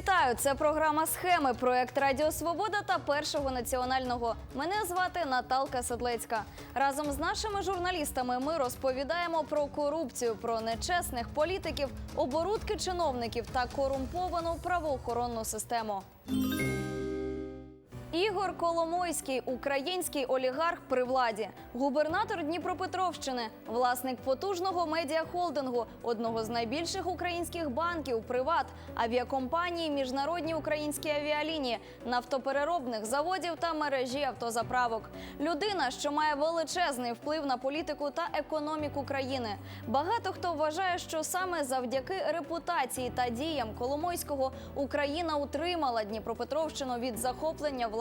Вітаю! Це програма Схеми, проект Радіо Свобода та Першого національного. Мене звати Наталка Седлецька. Разом з нашими журналістами ми розповідаємо про корупцію, про нечесних політиків, оборудки чиновників та корумповану правоохоронну систему. Ігор Коломойський, український олігарх при владі, губернатор Дніпропетровщини, власник потужного медіахолдингу, одного з найбільших українських банків, приват, авіакомпанії, міжнародні українські авіалінії, нафтопереробних заводів та мережі автозаправок. Людина, що має величезний вплив на політику та економіку країни. Багато хто вважає, що саме завдяки репутації та діям Коломойського Україна утримала Дніпропетровщину від захоплення влади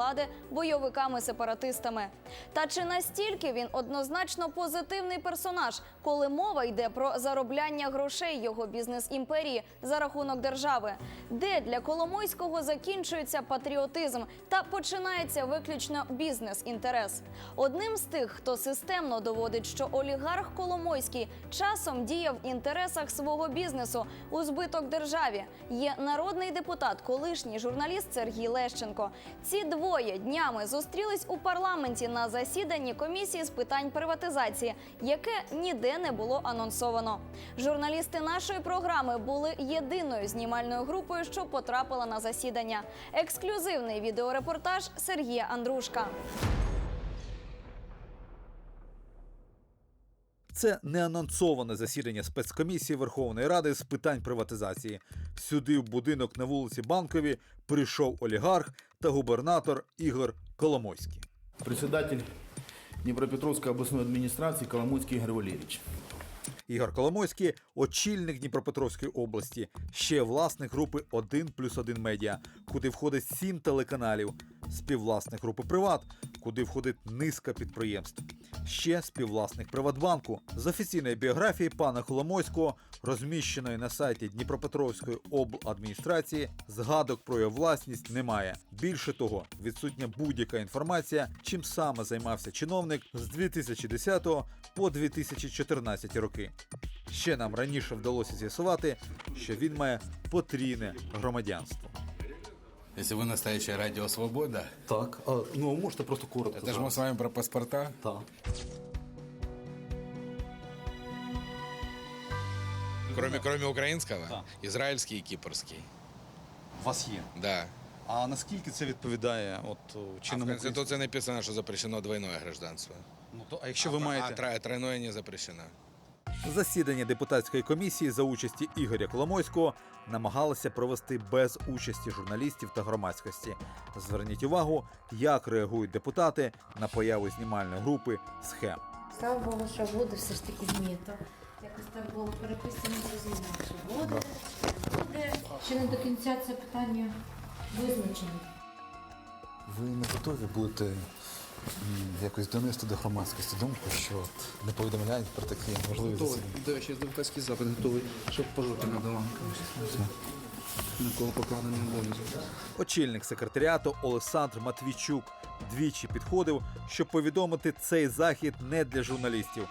бойовиками-сепаратистами. Та чи настільки він однозначно позитивний персонаж, коли мова йде про заробляння грошей його бізнес-імперії за рахунок держави? Де для Коломойського закінчується патріотизм та починається виключно бізнес-інтерес? Одним з тих, хто системно доводить, що олігарх Коломойський часом діяв в інтересах свого бізнесу у збиток державі, є народний депутат, колишній журналіст Сергій Лещенко. Ці двоє днями зустрілись у парламенті на засіданні комісії з питань приватизації, яке ніде не було анонсовано. Журналісти нашої програми були єдиною знімальною групою, що потрапила на засідання. Ексклюзивний відеорепортаж Сергія Андрушка. Це неанонсоване засідання спецкомісії Верховної Ради з питань приватизації. Сюди в будинок на вулиці Банкові прийшов олігарх та губернатор Ігор Коломойський. Председатель Дніпропетровської обласної адміністрації Коломойський Ігор Валерійович. Ігор Коломойський очільник Дніпропетровської області, ще власник групи 1 плюс 1 медіа, куди входить сім телеканалів, співвласник групи Приват, куди входить низка підприємств. Ще співвласник Приватбанку з офіційної біографії пана Коломойського, розміщеної на сайті Дніпропетровської обладміністрації, згадок про його власність немає. Більше того, відсутня будь-яка інформація, чим саме займався чиновник з 2010 по 2014 роки. Ще нам раніше вдалося з'ясувати, що він має потрійне громадянство. Если вы настоящее радио «Свобода», Так, а, ну можете просто коротко. это же мы с вами про паспорта. Так. Кроме, кроме украинского, израильский и кипрский. У вас є. Да. А наскільки це відповідає от о, А в чинному Конституции написано, что запрещено двойное гражданство. Ну, то, а якщо ви а, маєте. а тро- тройное не запрещено. Засідання депутатської комісії за участі Ігоря Коломойського намагалися провести без участі журналістів та громадськості. Зверніть увагу, як реагують депутати на появу знімальної групи схем. Слава Богу, що буде все ж таки знято. Якось так було переписано зрозуміло, що буде, буде. Ще не до кінця це питання визначено. Ви не готові будете м, якось донести до громадськості думку, що от не повідомляють про такі можливі Готовий. засідання? Да, ще адвокатський запит готовий, щоб по жопі надала. На кого покладений обов'язок. Очільник секретаріату Олександр Матвійчук двічі підходив, щоб повідомити цей захід не для журналістів.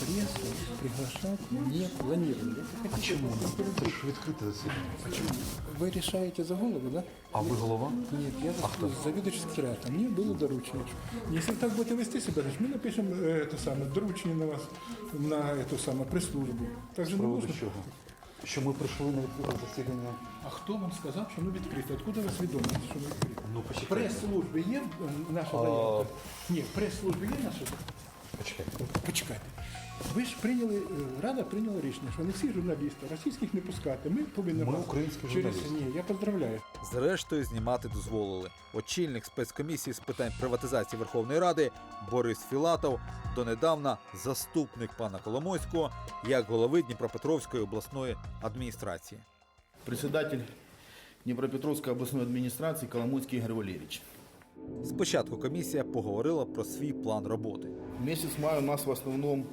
Прессу приглашать не планировали. А чому? Це ж відкрите засідання. Вы решаете за голову, да? А ви голова? Нет, я завідувач секретаріату. Мені було доручено. Якщо так будете вести себе, значить, ми напишемо е, те саме, доручення на вас на эту саме прес-службу. Так же не можна. чого? Що ми прийшли на відкрите засідання? А хто вам сказав, що ми відкрите? Откуда у вас відомість, що ми відкрите? Ну, В почекайте. прес-службі є е, наша заявка? Ні, в прес-службі є наша заявка? Почекайте. Почекайте. Ви ж прийняли, е, Рада прийняла рішення, що не всі журналісти, російських не пускати. Ми повинні Ми вас українські через журналісти. ні, я поздравляю. Зрештою, знімати дозволили. Очільник спецкомісії з питань приватизації Верховної Ради Борис Філатов, донедавна заступник пана Коломойського як голови Дніпропетровської обласної адміністрації. Председатель Днепропетровской областной администрации Коломойский Игорь Валерьевич. Спочатку комісія поговорила про свій план роботи. Месяц мая у нас в основном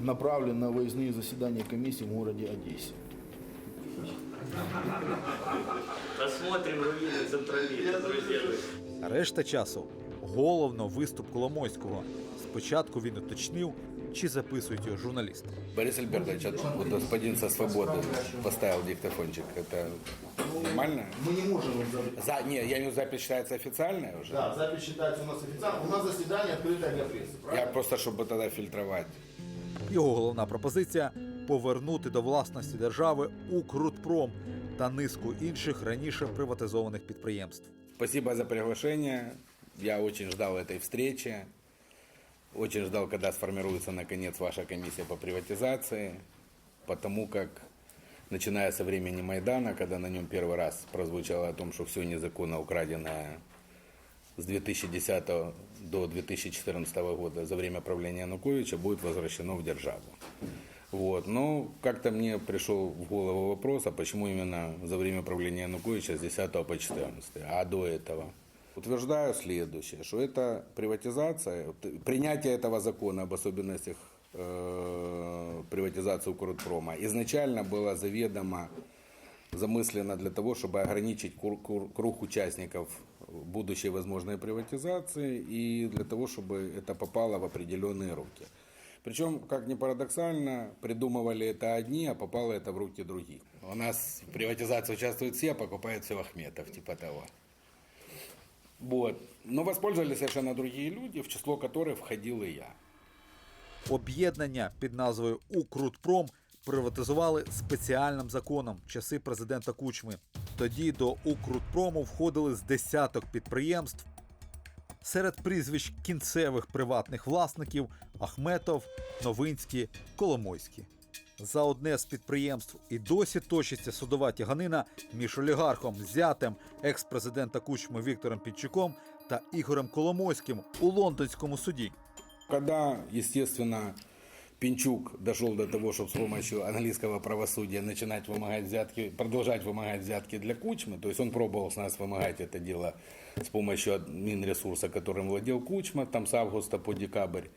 направлен на выездные заседания комиссии в городе Одессе. Посмотрим руины друзья. Решта часу головно виступ Коломойського. Спочатку він уточнив, чи записують його журналісти. Борис Альбертович, а вот господин со свободы поставил диктофончик. Это нормально? Мы не можем их забыть. За, не, я имею запись считается официальная уже. Да, запись считается у нас официально. У нас заседание открытое для прессы, Я правильно? просто, чтобы тогда фильтровать. Його головна пропозиція повернути до власності держави Укрутпром та низку інших раніше приватизованих підприємств. Спасибо за приглашение. Я очень ждал этой встречи. Очень ждал, когда сформируется наконец ваша комиссия по приватизации. Потому как, начиная со времени Майдана, когда на нем первый раз прозвучало о том, что все незаконно украденное с 2010 до 2014 года за время правления Януковича будет возвращено в державу. Вот. Но как-то мне пришел в голову вопрос, а почему именно за время правления Януковича с 10 по 14, а до этого? Утверждаю следующее, что это приватизация, вот, принятие этого закона об особенностях э, приватизации Укрпрома изначально было заведомо замыслено для того, чтобы ограничить кур- кур- круг участников будущей возможной приватизации и для того, чтобы это попало в определенные руки. Причем, как ни парадоксально, придумывали это одни, а попало это в руки других. У нас в приватизации участвуют все, а покупает все Ахметов, типа того. Вот. Но воспользовались совершенно другие люди, в число которых входил и я. Об'єднання під назвою Укрутпром приватизували спеціальним законом в часи президента Кучми. Тоді до Укрутпрому входили з десяток підприємств. Серед прізвищ кінцевих приватних власників Ахметов, Новинський, Коломойський. За одне з підприємств і досі точиться судова тяганина між олігархом зятем екс-президента Кучми Віктором Підчуком та Ігорем Коломойським у лондонському суді. Когда, естественно, Пинчук дошел до того, чтобы с помощью английского правосудия начинать вымогать взятки, продолжать вымогать взятки для Кучмы, то есть он пробовал с нас вымогать это дело с помощью Минресурса, которым владел Кучма, там с августа по декабрь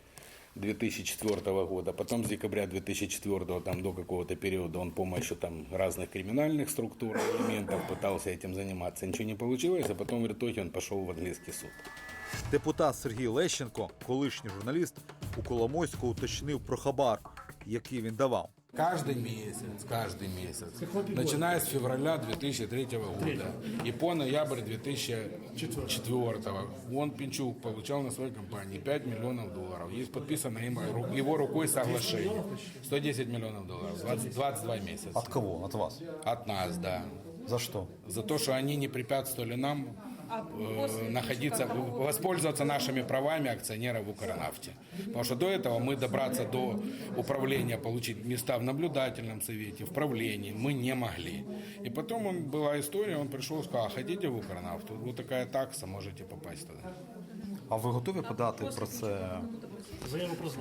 2004 года, потом с декабря 2004 там, до какого-то периода он помощью там, разных криминальных структур, элементов пытался этим заниматься, ничего не получилось, а потом в итоге он пошел в английский суд. Депутат Сергій Лещенко, колишній журналіст, у Коломойську уточнив про хабар, який він давав. Каждый месяц, каждый месяц, начиная с февраля 2003 года и по ноябрь 2004, он, Пинчук, получал на своей компании 5 миллионов долларов. Есть подписано им, ру- его рукой соглашение. 110 миллионов долларов, 20 22 месяца. От кого? От вас? От нас, да. За что? За то, что они не препятствовали нам э, находиться, воспользоваться нашими правами акционеров в Укрнафте. Потому что до этого мы добраться до управления, получить места в наблюдательном совете, в правлении мы не могли. И потом он, была история, он пришел и сказал, «А хотите в Укрнафту? Вот такая такса, можете попасть туда. А ви готові подати про це?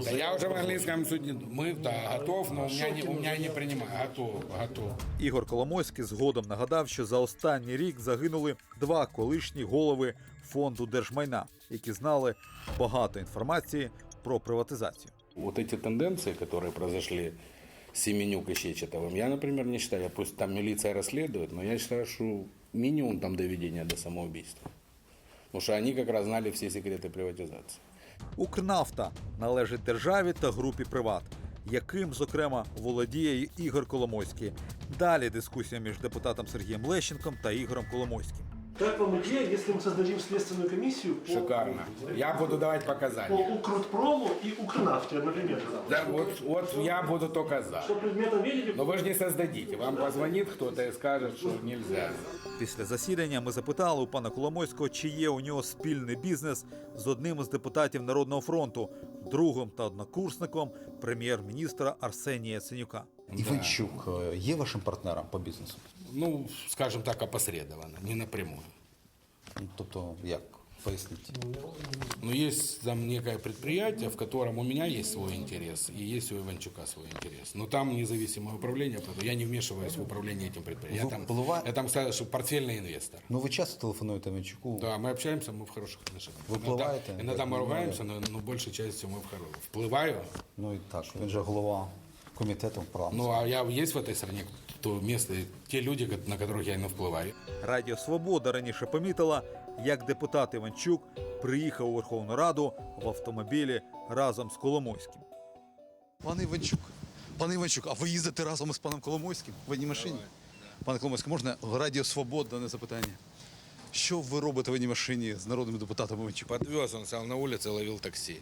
Да я уже в английском суде, мы, да, готов, но у меня не, у меня не принимают. Готов, готов. Ігор Коломойський згодом нагадав, що за останній рік загинули два колишні голови фонду держмайна, які знали багато інформації про приватизацію. Вот эти тенденции, которые произошли с Семенюк и Щечетовым, я, например, не считаю, пусть там милиция расследует, но я считаю, что минимум там доведения до самоубийства. Потому что они как раз знали все секреты приватизации. Укрнафта належить державі та групі Приват, яким, зокрема, володіє Ігор Коломойський. Далі дискусія між депутатом Сергієм Лещенком та Ігорем Коломойським. Как вам идея, если мы создадим следственную комиссию по, Шикарно. Я буду давать по показания. Укртпрому и Укрнафте одновременно? Да, вот, вот я буду только за. Что предметом видели? Но вы же не создадите. Вам позвонит кто-то и скажет, что нельзя. Після засідання ми запитали у пана Коломойського, чи є у нього спільний бізнес з одним із депутатів Народного фронту, другом та однокурсником прем'єр-міністра Арсенія Яценюка. Іванчук е, є вашим партнером по бізнесу? Ну, скажем так, опосредованно, не напрямую. Ну, Тобто, як? Поясніть. Но есть там некое предприятие, в котором у меня есть свой интерес, и есть у Иванчука свой интерес. Но там независимое управление, поэтому я не вмешиваюсь в управление этим предприятием. Я Вы там, быва- я там сказал, что портфельный инвестор. Ну ви часто телефонуєте Іванчуку? Да, мы общаемся, мы в хороших отношениях. Вы Иногда- вплываете? Иногда мы Ну, ругаемся, но, но большей частью мы в хороших. Вплываю. Ну і так, він же голова комітету парламенту. Ну, а я есть в этой стране то место, те люди, ко- на которых я не вплываю. Радіо Свобода раніше помітила, як депутат Іванчук приїхав у Верховну Раду в автомобілі разом з Коломойським. Пане Іванчук, пане Іванчук, а ви їздите разом із паном Коломойським в одній машині? Пане Коломойський, можна Радіо Свобода на запитання? Що ви робите в одній машині з народним депутатом Іванчуком? Подвез, он стоял на улице, ловил такси.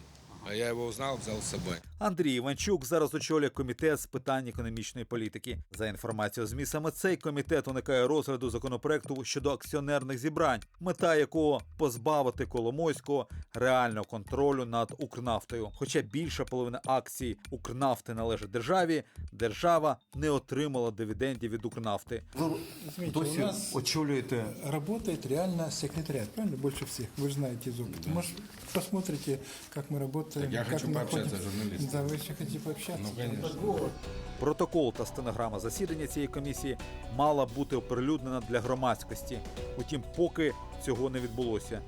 А я его узнал, взял с собой. Андрій Іванчук зараз очолює комітет з питань економічної політики. За інформацією ЗМІ, саме цей комітет уникає розгляду законопроекту щодо акціонерних зібрань, мета якого позбавити Коломойського реального контролю над Укрнафтою. Хоча більша половина акцій Укрнафти належить державі, держава не отримала дивідендів від Укрнафти. Ви Извините, у досі нас очолюєте работает реально секретариат, правильно? Больше всех. Вы же знаете из опыта. Может, посмотрите, как мы работаем. Так я как хочу ходим. с журналистами. Да, вы еще хотите пообщаться? Ну, конечно. Протокол та стенограма засідання цієї комісії мала бути оприлюднена для громадськості. Утім, поки цього не відбулося.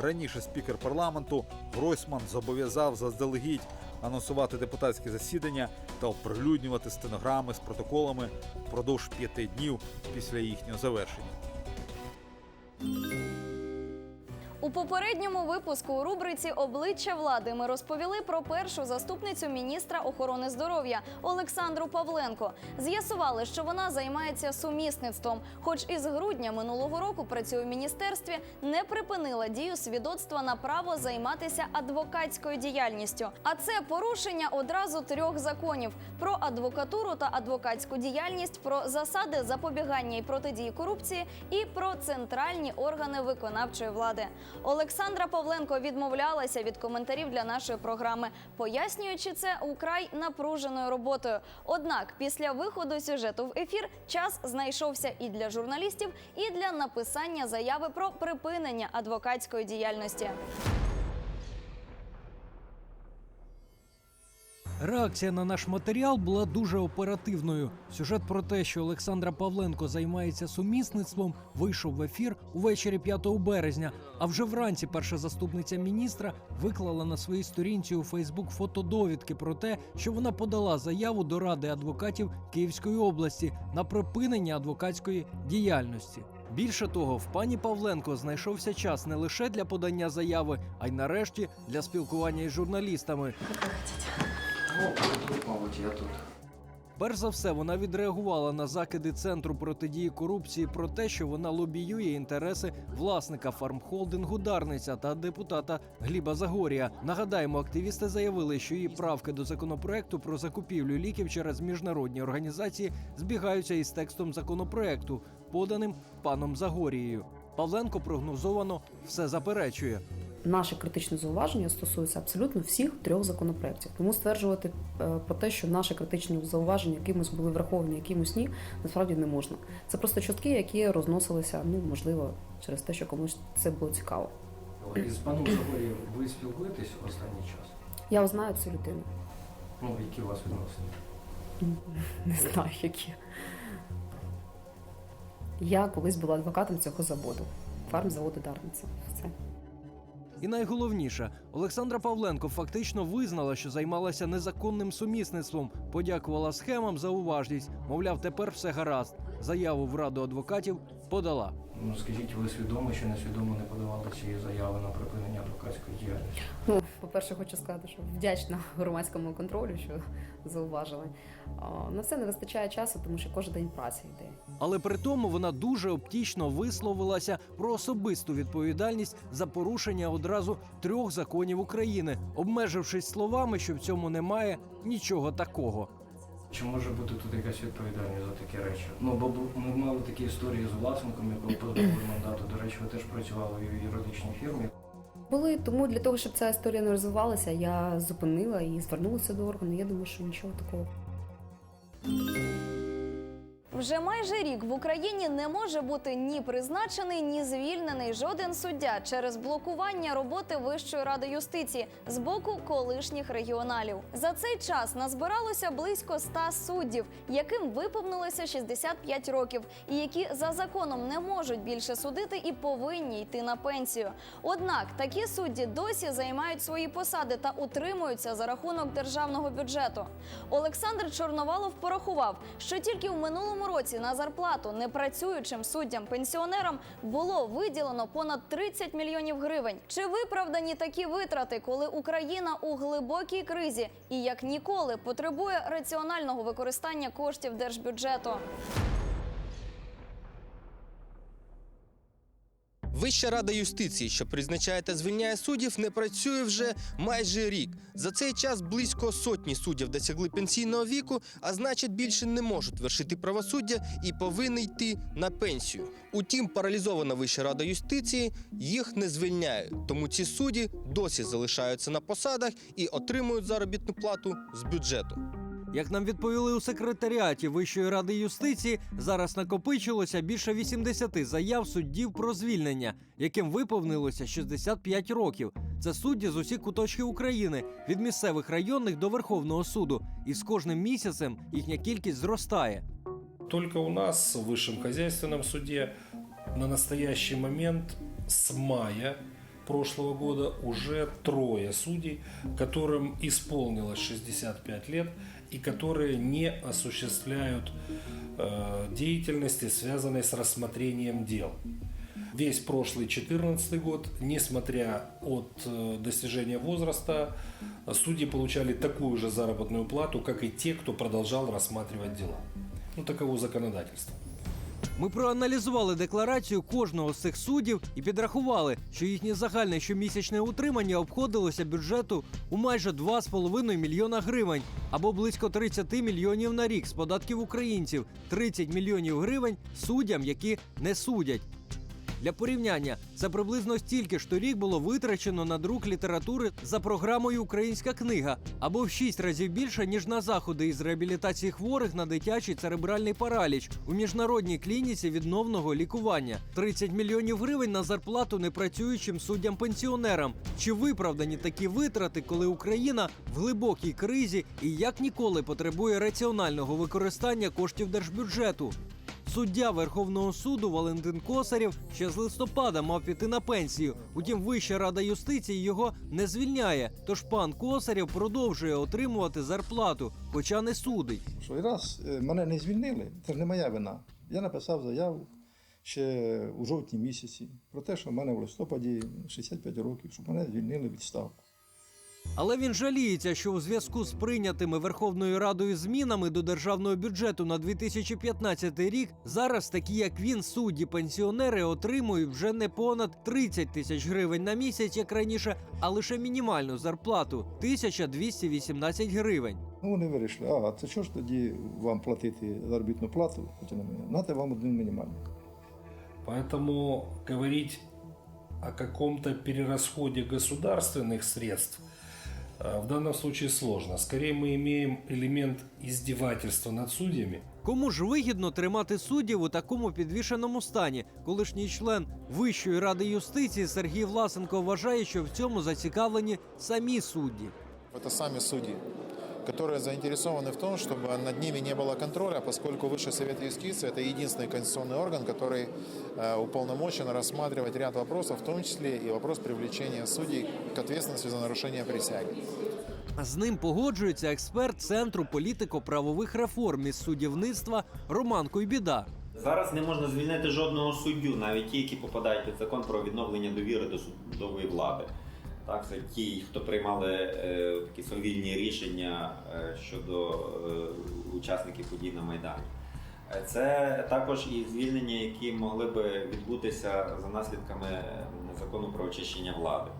Раніше спікер парламенту Гройсман зобов'язав заздалегідь анонсувати депутатські засідання та оприлюднювати стенограми з протоколами впродовж п'яти днів після їхнього завершення. Попередньому випуску у рубриці Обличчя влади ми розповіли про першу заступницю міністра охорони здоров'я Олександру Павленко. З'ясували, що вона займається сумісництвом. Хоч із грудня минулого року працює в міністерстві, не припинила дію свідоцтва на право займатися адвокатською діяльністю. А це порушення одразу трьох законів: про адвокатуру та адвокатську діяльність, про засади запобігання і протидії корупції і про центральні органи виконавчої влади. Олександра Павленко відмовлялася від коментарів для нашої програми, пояснюючи це украй напруженою роботою. Однак, після виходу сюжету в ефір час знайшовся і для журналістів, і для написання заяви про припинення адвокатської діяльності. Реакція на наш матеріал була дуже оперативною. Сюжет про те, що Олександра Павленко займається сумісництвом, вийшов в ефір увечері 5 березня. А вже вранці перша заступниця міністра виклала на своїй сторінці у Фейсбук фотодовідки про те, що вона подала заяву до ради адвокатів Київської області на припинення адвокатської діяльності. Більше того, в пані Павленко знайшовся час не лише для подання заяви, а й нарешті для спілкування із журналістами. Мабуть, я тут. Перш за все, вона відреагувала на закиди центру протидії корупції про те, що вона лобіює інтереси власника фармхолдингу Дарниця та депутата Гліба Загорія. Нагадаємо, активісти заявили, що її правки до законопроекту про закупівлю ліків через міжнародні організації збігаються із текстом законопроекту, поданим паном Загорією. Павленко прогнозовано все заперечує. Наше критичне зауваження стосується абсолютно всіх трьох законопроєктів. Тому стверджувати е, про те, що наші критичні зауваження якимось були враховані, якимось ні, насправді не можна. Це просто чутки, які розносилися, ну можливо, через те, що комусь це було цікаво. Із паном Загорієм ви спілкуєтесь останній час? Я знаю цю людину. Ну, які у вас відносини? Не знаю, які. Я колись була адвокатом цього заводу, фармзаводу Дарниця. Все. І найголовніше, Олександра Павленко фактично визнала, що займалася незаконним сумісництвом, подякувала схемам за уважність. Мовляв, тепер все гаразд. Заяву в раду адвокатів подала. Ну, скажіть, ви свідомо чи несвідомо не подавали цієї заяви на припинення адвокатської діяльності? Ну, по-перше, хочу сказати, що вдячна громадському контролю, що зауважили. На це не вистачає часу, тому що кожен день праці йде. Але при тому вона дуже оптічно висловилася про особисту відповідальність за порушення одразу трьх законів України, обмежившись словами, що в цьому немає нічого такого. Чи може бути тут якась відповідальність за такі речі? Ну, бо ми мали такі історії з власником, якого позбавили мандату. До речі, ви теж працювали в юридичній фірмі. Були тому для того, щоб ця історія не розвивалася, я зупинила і звернулася до органу. Я думаю, що нічого такого. Вже майже рік в Україні не може бути ні призначений, ні звільнений жоден суддя через блокування роботи Вищої ради юстиції з боку колишніх регіоналів. За цей час назбиралося близько 100 суддів, яким виповнилося 65 років, і які за законом не можуть більше судити і повинні йти на пенсію. Однак такі судді досі займають свої посади та утримуються за рахунок державного бюджету. Олександр Чорновалов порахував, що тільки в минулому році на зарплату непрацюючим суддям-пенсіонерам було виділено понад 30 мільйонів гривень. Чи виправдані такі витрати, коли Україна у глибокій кризі і як ніколи потребує раціонального використання коштів держбюджету? Вища рада юстиції, що призначає та звільняє суддів, не працює вже майже рік. За цей час близько сотні суддів досягли пенсійного віку, а значить більше не можуть вершити правосуддя і повинні йти на пенсію. Утім, паралізована Вища рада юстиції їх не звільняє. Тому ці судді досі залишаються на посадах і отримують заробітну плату з бюджету. Як нам відповіли у секретаріаті Вищої ради юстиції, зараз накопичилося більше 80 заяв суддів про звільнення, яким виповнилося 65 років. Це судді з усіх куточків України, від місцевих районних до Верховного суду. І з кожним місяцем їхня кількість зростає. Только у нас в Высшем хозяйственном суде на настоящий момент с мая прошлого года уже трое судей, которым исполнилось 65 лет и которые не осуществляют э, деятельности, связанной с рассмотрением дел. Весь прошлый 2014 год, несмотря от э, достижения возраста, судьи получали такую же заработную плату, как и те, кто продолжал рассматривать дела. Ну, таково законодательство. Ми проаналізували декларацію кожного з цих суддів і підрахували, що їхнє загальне щомісячне утримання обходилося бюджету у майже 2,5 мільйона гривень або близько 30 мільйонів на рік з податків українців, 30 мільйонів гривень суддям, які не судять. Для порівняння це приблизно стільки ж торік було витрачено на друк літератури за програмою Українська книга або в шість разів більше ніж на заходи із реабілітації хворих на дитячий церебральний параліч у міжнародній клініці відновного лікування. 30 мільйонів гривень на зарплату непрацюючим суддям-пенсіонерам. Чи виправдані такі витрати, коли Україна в глибокій кризі і як ніколи потребує раціонального використання коштів держбюджету? Суддя Верховного суду Валентин Косарєв ще з листопада мав піти на пенсію. Утім, Вища рада юстиції його не звільняє. Тож пан Косарєв продовжує отримувати зарплату, хоча не судить. І раз е, мене не звільнили, це ж не моя вина. Я написав заяву ще у жовтні місяці про те, що в мене в листопаді 65 років, щоб мене звільнили від ставку. Але він жаліється, що у зв'язку з прийнятими Верховною Радою змінами до державного бюджету на 2015 рік зараз такі, як він, судді пенсіонери, отримують вже не понад 30 тисяч гривень на місяць, як раніше, а лише мінімальну зарплату 1218 гривень. Ну вони вирішили, а це що ж тоді вам платити заробітну плату, хоча не мене, нате вам один мінімальний. Поэтому говорить о каком-то перерасходе государственных средств э, в данном случае сложно. Скорее мы имеем элемент издевательства над судьями. Кому ж вигідно тримати суддів у такому підвішеному стані? Колишній член Вищої ради юстиції Сергій Власенко вважає, що в цьому зацікавлені самі судді. Это сами судьи, которые заинтересованы в том, чтобы над ними не было контроля, поскольку Высший Совет Юстиции – это единственный конституционный орган, который э, уполномочен рассматривать ряд вопросов, в том числе и вопрос привлечения судей к ответственности за нарушение присяги. З ним погоджується експерт Центру політико-правових реформ із суддівництва Роман Куйбіда. Зараз не можна звільнити жодного суддю, навіть ті, які попадають під закон про відновлення довіри до судової влади. Так, це ті, хто приймали е, такі совільні рішення е, щодо е, учасників подій на Майдані. Е, Це також і звільнення, які могли би відбутися за наслідками закону про очищення влади.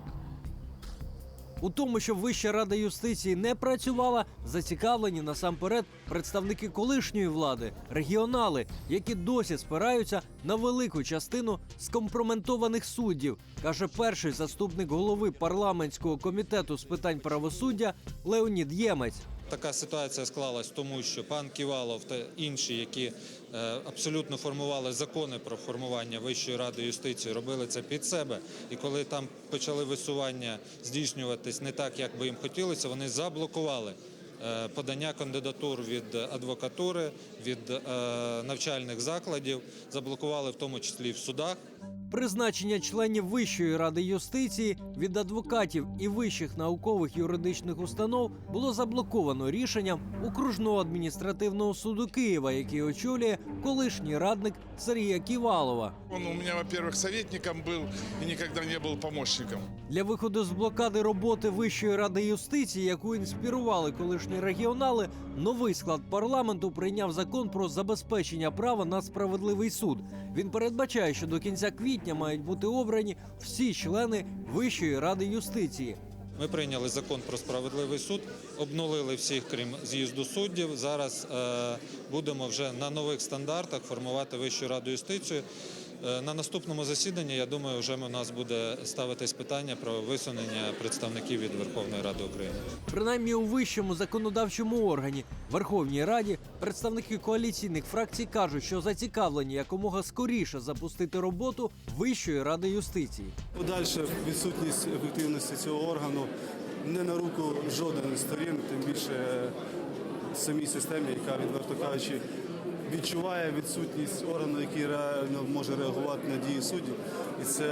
У тому, що Вища рада юстиції не працювала, зацікавлені насамперед представники колишньої влади, регіонали, які досі спираються на велику частину скомпроментованих суддів, каже перший заступник голови парламентського комітету з питань правосуддя Леонід Ємець. Така ситуація склалась тому, що пан Ківалов та інші, які е, абсолютно формували закони про формування Вищої ради юстиції, робили це під себе. І коли там почали висування здійснюватись не так, як би їм хотілося, вони заблокували е, подання кандидатур від адвокатури, від е, навчальних закладів, заблокували в тому числі в судах. Призначення членів Вищої ради юстиції від адвокатів і вищих наукових юридичних установ було заблоковано рішенням окружного адміністративного суду Києва, який очолює колишній радник Сергія Ківалова. Он у меня, во-первых, советником был и никогда не был помощником. Для виходу з блокади роботи Вищої ради юстиції, яку інспірували колишні регіонали, новий склад парламенту прийняв закон про забезпечення права на справедливий суд. Він передбачає, що до кінця квітня мають бути обрані всі члени Вищої ради юстиції. Ми прийняли закон про справедливий суд, обнулили всіх, крім з'їзду суддів. Зараз е, будемо вже на нових стандартах формувати Вищу раду юстицію. Е, на наступному засіданні, я думаю, вже у нас буде ставитись питання про висунення представників від Верховної Ради України. Принаймні у вищому законодавчому органі Верховній Раді представники коаліційних фракцій кажуть, що зацікавлені якомога скоріше запустити роботу Вищої ради юстиції. Подальша відсутність ефективності цього органу не на руку жодної сторін, тим більше е, самій системі, яка, відверто кажучи, відчуває відсутність органу, який реально може реагувати на дії суддів, і це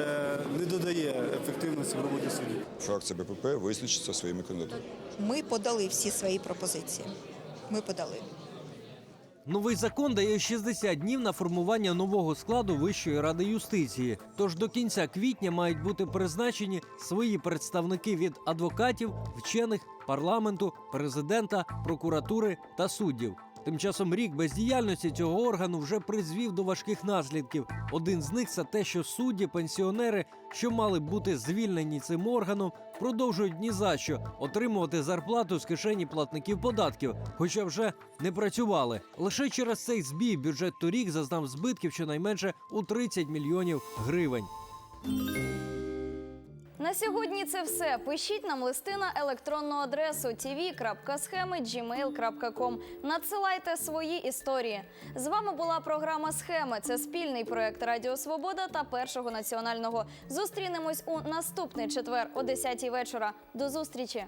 не додає ефективності в роботі суддів. Фракція БПП визначиться своїми кандидатами. Ми подали всі свої пропозиції. Ми подали. Новий закон дає 60 днів на формування нового складу Вищої ради юстиції. Тож до кінця квітня мають бути призначені свої представники від адвокатів, вчених, парламенту, президента, прокуратури та суддів. Тим часом рік бездіяльності цього органу вже призвів до важких наслідків. Один з них це те, що судді, пенсіонери, що мали бути звільнені цим органом, продовжують ні за що отримувати зарплату з кишені платників податків, хоча вже не працювали. Лише через цей збій бюджет торік зазнав збитків щонайменше у 30 мільйонів гривень. На сьогодні це все. Пишіть нам листи на електронну адресу tv.схеми.gmail.com. Надсилайте свої історії. З вами була програма Схеми. Це спільний проект Радіо Свобода та Першого національного. Зустрінемось у наступний четвер о 10 вечора. До зустрічі.